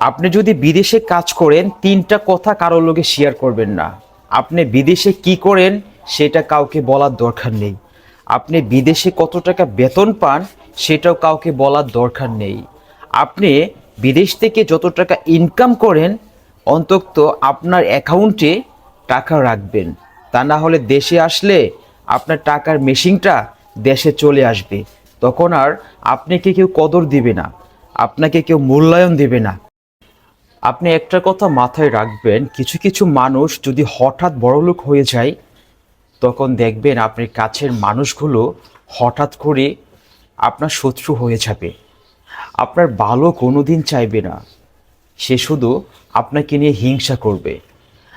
আপনি যদি বিদেশে কাজ করেন, তিনটা কথা কারোর লোকে শেয়ার করবেন না। আপনি বিদেশে কি করেন, সেটা কাউকে বলার দরকার নেই। আপনি বিদেশে কত টাকা বেতন পান, সেটাও কাউকে বলার দরকার নেই। আপনি বিদেশ থেকে যত টাকা ইনকাম করেন, অন্তত আপনার অ্যাকাউন্টে টাকা রাখবেন। তা না হলে দেশে আসলে আপনার টাকার মেশিনটা দেশে চলে আসবে। তখন আর আপনাকে কেউ কদর দিবে না। আপনাকে কেউ মূল্যায়ন দেবে না। আপনি একটা কথা মাথায় রাখবেন, কিছু কিছু মানুষ যদি হঠাৎ বড়লোক হয়ে যায়, তখন দেখবেন আপনার কাছের মানুষগুলো হঠাৎ করে আপনার শত্রু হয়ে যাবে। আপনার ভালো কোনো দিন চাইবে না। সে শুধু আপনাকে নিয়ে হিংসা করবে।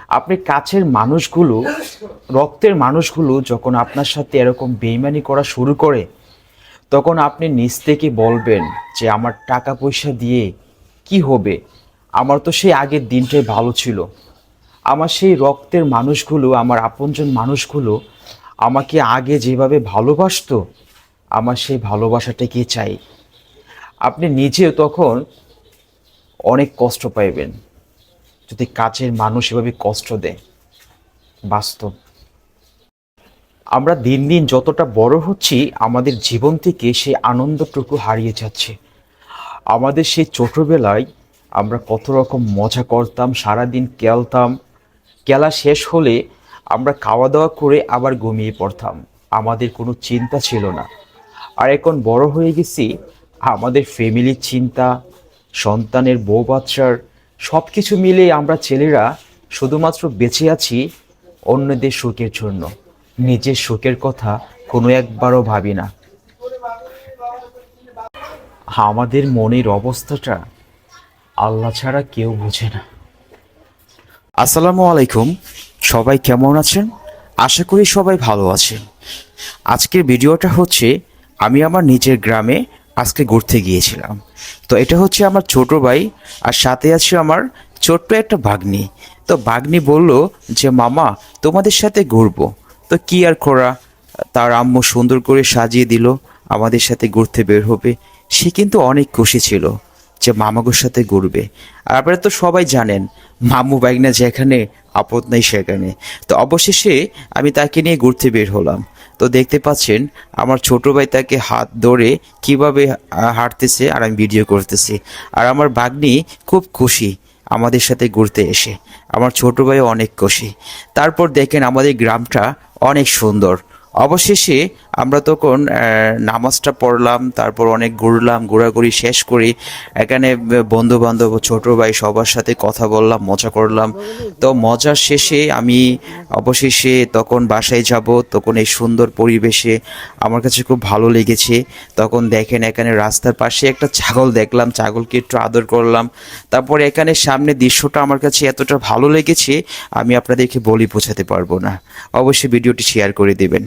আপনি কাছের মানুষগুলো, রক্তের মানুষগুলো যখন আপনার সাথে এরকম বেইমানি করা শুরু করে, তখন আপনি নিজ থেকে বলবেন যে, আমার টাকা পয়সা দিয়ে কি হবে? আমার তো সেই আগের দিনটাই ভালো ছিল। আমার সেই রক্তের মানুষগুলো, আমার আপনজন মানুষগুলো আমাকে আগে যেভাবে ভালোবাসতো, আমার সেই ভালোবাসাটাকে চাই আপনি নিজেও তখন অনেক কষ্ট পাইবেন। যদি কাছের মানুষ এভাবে কষ্ট দেয়, বাস্তব। আমরা দিন দিন যতটা বড় হচ্ছি, আমাদের জীবন থেকে সেই আনন্দটুকু হারিয়ে যাচ্ছে। আমাদের সেই ছোটবেলায় আমরা কত রকম মজা করতাম, সারাদিন খেলতাম। খেলা শেষ হলে আমরা খাওয়া দাওয়া করে আবার ঘুমিয়ে পড়তাম। আমাদের কোনো চিন্তা ছিল না। আর এখন বড় হয়ে গেছি, আমাদের ফ্যামিলির চিন্তা, সন্তানের বউ বাচ্চার সব কিছু মিলে আমরা ছেলেরা শুধুমাত্র বেঁচে আছি অন্যদের সুখের জন্য। নিজের সুখের কথা কোনো একবারও ভাবি না। আমাদের মনের অবস্থাটা আল্লাহ ছাড়া কেউ বোঝে না। আসসালামু আলাইকুম। সবাই কেমন আছেন? আশা করি সবাই ভালো আছেন। আজকের ভিডিওটা হচ্ছে, আমি আমার নিজের গ্রামে আজকে ঘুরতে গিয়েছিলাম। তো এটা হচ্ছে আমার ছোট ভাই, আর সাথে আছে আমার ছোট্ট একটা ভাগ্নি। তো ভাগ্নি বলল যে, মামা, তোমাদের সাথে ঘুরবো। তো কি আর করা? তার আম্মু সুন্দর করে সাজিয়ে দিল, আমাদের সাথে ঘুরতে বের হবে। সে কিন্তু অনেক খুশি ছিল। যে মামাগুর সাথে ঘুরবে। আর আপনারা তো সবাই জানেন, মামু বাইকনা যেখানে আপদ নেই সেখানে। তো অবশেষে আমি তাকে নিয়ে ঘুরতে বের হলাম। তো দেখতে পাচ্ছেন, আমার ছোট ভাই তাকে হাত ধরে কীভাবে হাঁটতেছে আর আমি ভিডিও করতেছি। আর আমার বাগনি খুব খুশি আমাদের সাথে ঘুরতে এসে। আমার ছোট ভাই অনেক খুশি। তারপর দেখেন আমাদের গ্রামটা অনেক সুন্দর। অবশেষে আমরা তখন নামাজটা পড়লাম, তারপর অনেক ঘুরলাম, ঘোরাঘুরি শেষ করি। এখানে বন্ধু বান্ধব ছোট ভাই সবার সাথে কথা বললাম, মজা করলাম। তো মজার শেষে আমি অবশেষে তখন বাসায় যাব, তখন এই সুন্দর পরিবেশে আমার কাছে খুব ভালো লেগেছে। তখন দেখেন এখানে রাস্তার পাশে একটা ছাগল দেখলাম, ছাগলকে একটু আদর করলাম। তারপর এখানে সামনে দৃশ্যটা আমার কাছে এতটা ভালো লেগেছে, আমি আপনাদেরকে বলি বোঝাতে পারব না। অবশ্যই ভিডিওটি শেয়ার করে দেবেন।